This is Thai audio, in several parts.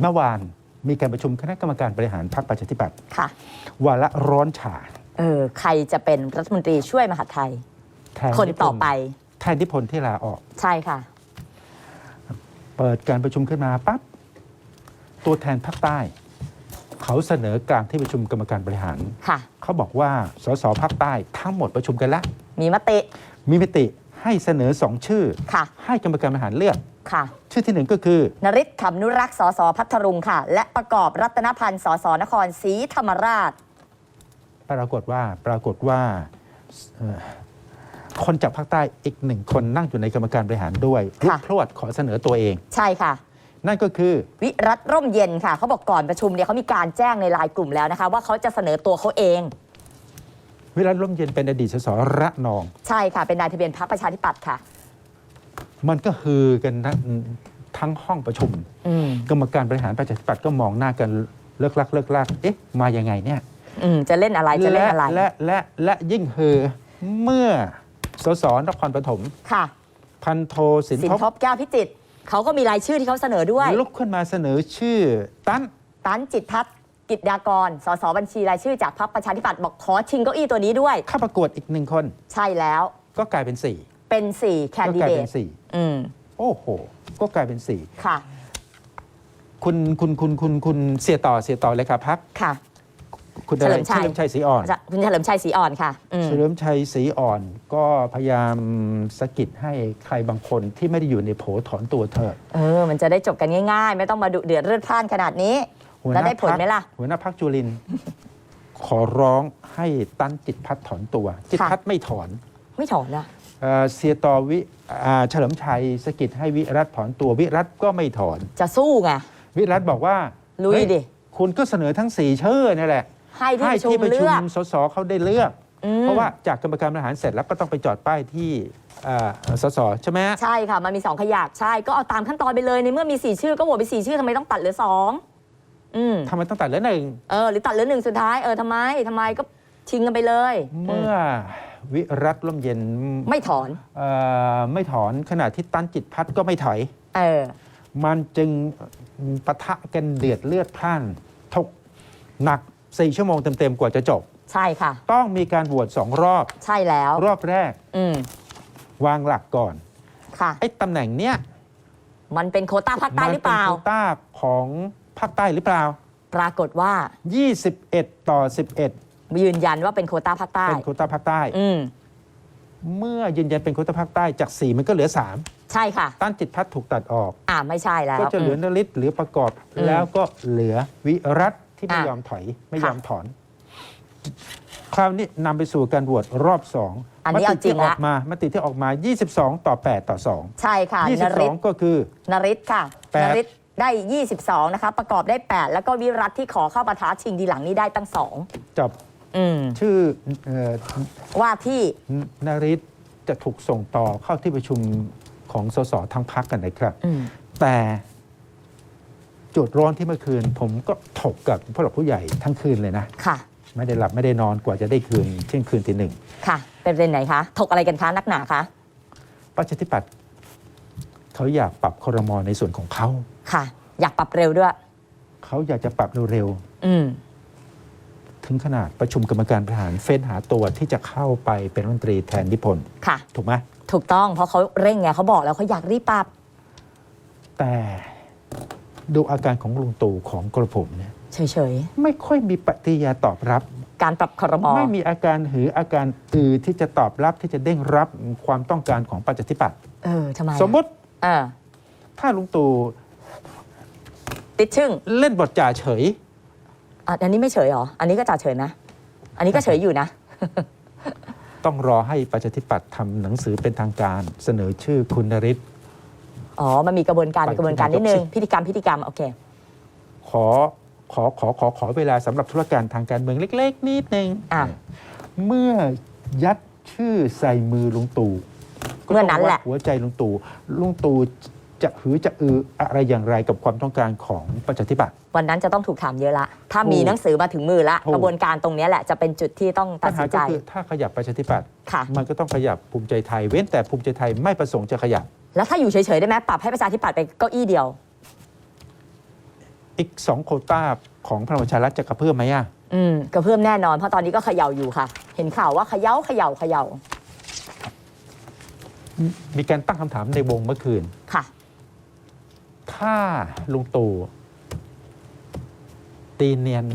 เมื่อวานมีการประชุมคณะกรรมการบริหารพรรคประชาธิปัตย์ค่ะ วาระร้อนฉาเออใครจะเป็นรัฐมนตรีช่วยมหาดไทย แทนคนต่อไป แทนนิพนธ์ที่ลาออก ใช่ค่ะ เปิดการประชุมขึ้นมาปั๊บตัวแทนภาคใต้ เขาเสนอกลางที่ประชุมกรรมการบริหาร ค่ะ เขาบอกว่าสสภาคใต้ทั้งหมดประชุมกันแล้วมีมติมีมติให้เสนอสองชื่อ ค่ะ ให้กรรมการบริหารเลือก ค่ะ ชื่อที่หนึ่งก็คือนริศขำนุรักษ์สสพัทลุงค่ะ และประกอบรัตนพันธ์สสนครศรีธรรมราช ปรากฏว่าปรากฏว่าเอ่อคนจากภาคใต้อีกหนึ่งคนนั่งอยู่ในกรรมการบริหารด้วยลุกค่ะ พรวดขอเสนอตัวเอง ใช่ค่ะ นั่นก็คือ วิรัตร่มเย็นค่ะ เขาบอกก่อนประชุมเนี่ยเขามีการแจ้งในไลน์กลุ่มแล้วนะคะ ว่าเขาจะเสนอตัวเขาเอง วิรัตร่มเย็นเป็นอดีตสสระนอง ใช่ค่ะ เป็นนายทะเบียนพรรคประชาธิปัตย์ค่ะ มันก็ฮือกันทั้งทั้งห้องประชุม อืมกรรมการบริหารประชาธิปัตย์ก็มองหน้ากันเลิกลักเลิกลักเอ๊ะมายังไงเนี่ย อืมจะเล่นอะไรจะเล่นอะไรและและและยิ่งฮือเมื่อสสนครปฐมค่ะ พันโทสินสินทบทบแก้วพิจิตรเขาก็มีรายชื่อที่เขาเสนอด้วย ลุกขึ้นมาเสนอชื่อตั้นตันจิตพัฒน์กิจยากร สสบัญชีรายชื่อจากพรรคประชาธิปัตย์บอกขอชิงเก้าอี้ตัวนี้ด้วย เข้าประกวดอีกหนึ่งคน ใช่แล้วก็กลายเป็นสี่ เป็น4แคนก็ดิกลายเดเป็ตนสี่อืมโอ้โห ก็กลายเป็นสี่ค่ะคุณคุณคุณคุณคุณเสียต่อเสียต่อเลยครับพักค่ะ คุณอะไรเฉลิมชัยเฉลิมชัยศรีอ่อนจะคุณเฉลิมชัยศรีอ่อนค่ะอืมเฉลิมชัยศรีอ่อนก็พยายามสะกิดให้ใครบางคนที่ไม่ได้อยู่ในโผถอนตัวเถอะเออ มันจะได้จบกันง่ายๆ ไม่ต้องมาดุเดือดเลือดพล่านขนาดนี้ หัวหแล้วน้าได้ผลพรรคไหมล่ะ หัวหน้าพักจุลินทร์ขอร้องให้ตั้นจิตพัฒน์ถอนตัว จิตพัฒน์ไม่ถอน ไม่ถอนนะ เอ่อเสียต่อวิอ่าเฉลิมชัยสะกิดให้วิรัตถอนตัววิรัตก็ไม่ถอน จะสู้ไงวิรัตบอกว่าลุยเฮ้ดิคุณก็เสนอทั้งสี่ชื่อนี่แหละ ให้ที่ให้ประชุที่มประชุเลืมอกสสเขาได้เลือกอืมเพราะว่าจากกรรมการบริหารเสร็จแล้วก็ต้องไปจอดป้ายที่อ่าสสใช่ไหมฮะใช่ค่ะ มันมีสองขยักใช่ก็เอาตามขั้นตอนไปเลยในเมื่อมีสี่ชื่อก็โหวตไปสี่ชื่อทำไมต้องตัดเหลือสองอืมทำไมต้องตัดเหลือหนึ่งเออหรือตัดเหลือหนึ่งสุดท้ายเออทำไมทำไมก็ชิงกันไปเลย เมื่อ วิรัตล่มเย็นไม่ถอนเอ่อไม่ถอนขณะที่ตั้นจิตพัฒน์ก็ไม่ถอย เออ มันจึงปะทะกันเดือดเลือดพล่านทกหนักสี่ชั่วโมงเต็มๆกว่าจะจบ ใช่ค่ะ ต้องมีการโหวตสองรอบ ใช่แล้ว รอบแรกอืมวางหลักก่อน ค่ะ ไอ้ตำแหน่งเนี้ยมันเป็นโควต้าภาคใต้หรือเปล่ามันเป็นโควต้าของภาคใต้หรือเปล่า ปรากฏว่า 21 ต่อ 11 ยืนยันว่าเป็นโควต้าภาคใต้ เป็นโควต้าภาคใต้ อืมเมื่อยืนยันเป็นโควต้าภาคใต้จาก4มันก็เหลือใช่ค่ะ3ตั้นจิตพัฒน์ถูกตัดออก อ่าไม่ใช่แล้ว ก็จะเหลือมนฤทธิ์เหลือประกอบอืมแล้วก็เหลือวิรัตที่ไม่อะยอมถอยไม่ค่ะยอมถอน คราวนี้นำไปสู่การโหวตรอบสองอันนี้มเอาติจริที่งอละอกมามติที่ออกมา 22 ต่อ 8 ต่อใช่ค่ะ2นริศ22 ก็คือนริศค่ะแปดนริศได้ 22 นะคะ ประกอบได้ 8 แล้วก็วิรัตที่ขอเข้าประท้าชิงทีหลังนี้ได้ตั้งจบ2 อืมชื่อเอ่อว่าที่ นริศจะถูกส่งต่อเข้าที่ประชุมของสสทั้งพักกันนะครับ อืม แต่จุดร้อนที่เมื่อคืน ผมก็ถกกับผู้หลักผู้ใหญ่ทั้งคืนเลยนะ ค่ะ ไม่ได้หลับไม่ได้นอนกว่าจะได้คืนเที่ยงคืนตีหนึ่งค่ะ เป็นประเด็นไหนคะ ถกอะไรกันคะ นักหนาคะ ประชาธิปัตย์เขาอยากปรับครมในส่วนของเขา ค่ะ อยากปรับเร็วด้วย เขาอยากจะปรับเร็วอืม ๆ ถึงขนาดประชุมกรรมการบริหารเฟ้นหาตัวที่จะเข้าไปเป็นรัฐมนตรีแทนนิพนธ์ค่ะ ถูกไหมถูกต้องเพราะเขาเร่งไงเขาบอกแล้วเขาอยากรีบปรับ แต่ดูอาการของลุงตู่ของกระผมเนี่ยเฉยไม่ค่อยมีปฏิกิริยาตอบรับ ๆ การปรับครมไม่มีอาการหืออาการอือที่จะตอบรับที่จะเด้งรับความต้องการของประชาธิปัตย์เออทำไมอะสมมติเออถ้าลุงตู่ติดชึ่งเล่นบทจ่าเฉย อะอันนี้ไม่เฉยเหรอ อันนี้ก็จ่าเฉยนะ อันนี้ก็เฉยอยู่นะ ต้องรอให้ประชาธิปัตย์ทำหนังสือเป็นทางการเสนอชื่อคุณนริศ อ๋อ มันมีกระบวนการไปมีกระบวนการนิดนึงที่พิธีกรรมพิธีกรรมโอเค ขอขอขอขอขอเวลาสำหรับธุรการทางการเมืองเล็ก ๆ นิดนึงอะเมื่อยัดชื่อใส่มือลุงตู่ก็เมื่อนั้นแหละ ต้งวัดหัวใจลุงตู่ลุงตู่ จะหือจะอืออะไรอย่างไรกับความต้องการของประชาธิปัตย์ วันนั้นจะต้องถูกถามเยอะละ ถ้าถูกมีหนังสือมาถึงมือละ ถูก กระบวนการตรงเนี้ยแหละจะเป็นจุดที่ต้องตัปัดญสิหานใจก็คือถ้าขยับประชาธิปัตย์ค่ะ มันก็ต้องขยับภูมิใจไทย เว้นแต่ภูมิใจไทยไม่ประสงค์จะขยับ แล้วถ้าอยู่เฉยๆได้ไหมปรับให้ประชาธิปัตย์ไปเก้าอี้เดียว อีกสองโควต้าของพลังประชารัฐจะกระเพื่อมไหมอะอืมกระเพื่อมแน่นอนเพราะตอนนี้ก็เขย่าอยู่ค่ะ เห็นข่าวว่าเขย่าเขย่าเขย่ามีการตั้งคำถามในวงเมื่อคืน ค่ะ ถ้าลุงตู่ตีเนียน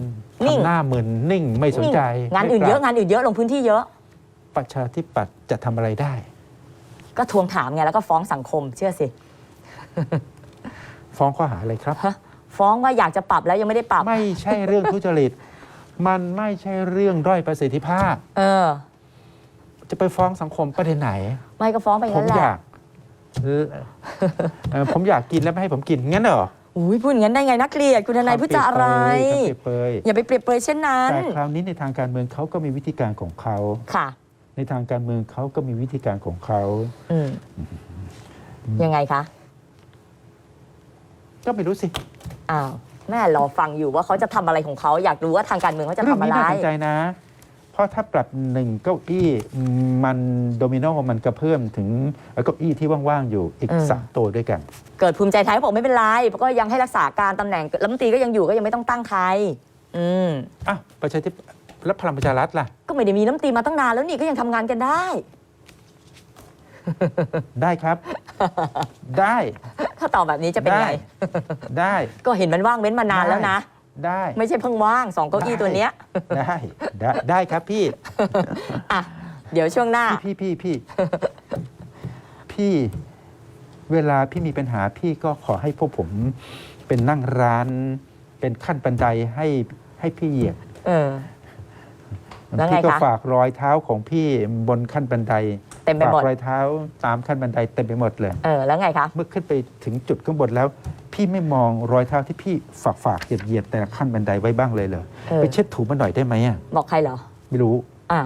นิ่ง ทำหน้ามึนนิ่งไม่สนใจงานอื่นเยอะไม่กล้งานอื่นเยอะลงพื้นที่เยอะ ประชาธิปัตย์จะทำอะไรได้ ก็ทวงถามไงแล้วก็ฟ้องสังคมเชื่อสิ ฟ้องข้อหาอะไรครับฮะฟ้องว่าอยากจะปรับแล้วยังไม่ได้ปรับ ไม่ใช่เรื่องทุจริต มันไม่ใช่เรื่องด้อยประสิทธิภาพ เออ จะไปฟ้องสังคมประเด็นไหน ไม่ก็ฟ้องไปผงั้มนแหอละยาก เอ่อเอ่อผมอยากกินแล้วไม่ให้ผมกินงั้นเหรออุ้ยพูดอย่างนั้นได้ไงนักเกลียดคุณทนายพูดจาอะไรทำเปรียบเปรยอย่าไปเปรียบเปรยเช่นนั้น แต่คราวนี้ในทางการเมืองเขาก็มีวิธีการของเขา ค่ะ ในทางการเมืองเขาก็มีวิธีการของเขา อืมยังไงคะก็ไม่รู้สิอ้าวแม่รอฟังอยู่ว่าเขาจะทำอะไรของเขาอยากรู้ว่าทางการเมืองเขาจะเรื่ทำนี้อะไร น่าสนใจนะเพ ราะถ้าปรับหนึ่งเก้าอี้มันโดมิโนมันกระเพิ่มถึงเก้าอี้ที่ว่างๆอยู่อีกอืมสามตัวด้วยกัน เกิดภูมิใจไทยเขาบอกไม่เป็นไรเพราะก็ยังให้รักษาการตำแหน่งรัฐมนตรีก็ยังอยู่ก็ยังไม่ต้องตั้งใครอืมอะประชาธิปแล้วพลังประชารัฐล่ะ ก็ไม่ได้มีรัฐมนตรีมาตั้งนานแล้วนี่ก็ยังทำงานกันได้ ได้ครับ ได้ ถ้าตอบแบบนี้จะเป็นได้ไงได้ ก็เห็นมันว่างเว้นมานานแล้วนะ ได้ไม่ใช่เพิ่งว่างสองเก้าอี้ได้ตัวเนี้ยได้ได้ได้ครับพี่อะเดี๋ยวช่วงหน้า พี่พี่พี่พี่เวลาพี่มีปัญหาพี่ก็ขอให้พวกผมเป็นนั่งร้าน เป็นขั้นบันไดให้ให้พี่เหยียบเออแล้วไงพี่ก็คะฝากรอยเท้าของพี่บนขั้นบันไดเต็มไปฝากหมดรอยเท้าตามขั้นบันไดเต็มไปหมดเลย เออแล้วไงคะ เมื่อขึ้นไปถึงจุดข้างบนแล้ว พี่ไม่มองรอยเท้าที่พี่ฝากฝากเหยียดเหยียดแต่ละขั้นบันไดไว้บ้างเลยเหรอเออ ไปเช็ดถูมันหน่อยได้ไหมอะบอกใครเหรอ ไม่รู้ อ่า